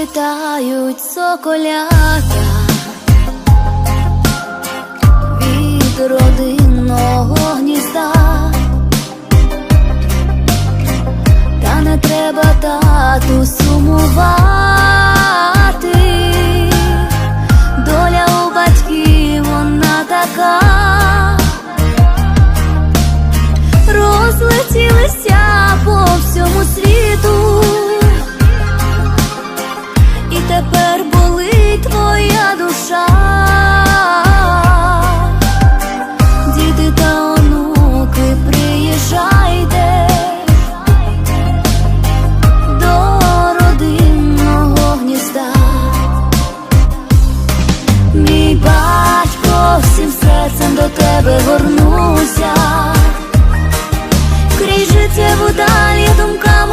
літають соколята від родинного гнізда, та не треба тату сумувати, доля у батьків вона така. тепер болить твоя душа, діти та онуки, приїжджайте до родинного гнізда, мій батько всім серцем до тебе горнуся, крізь життєву далі думками.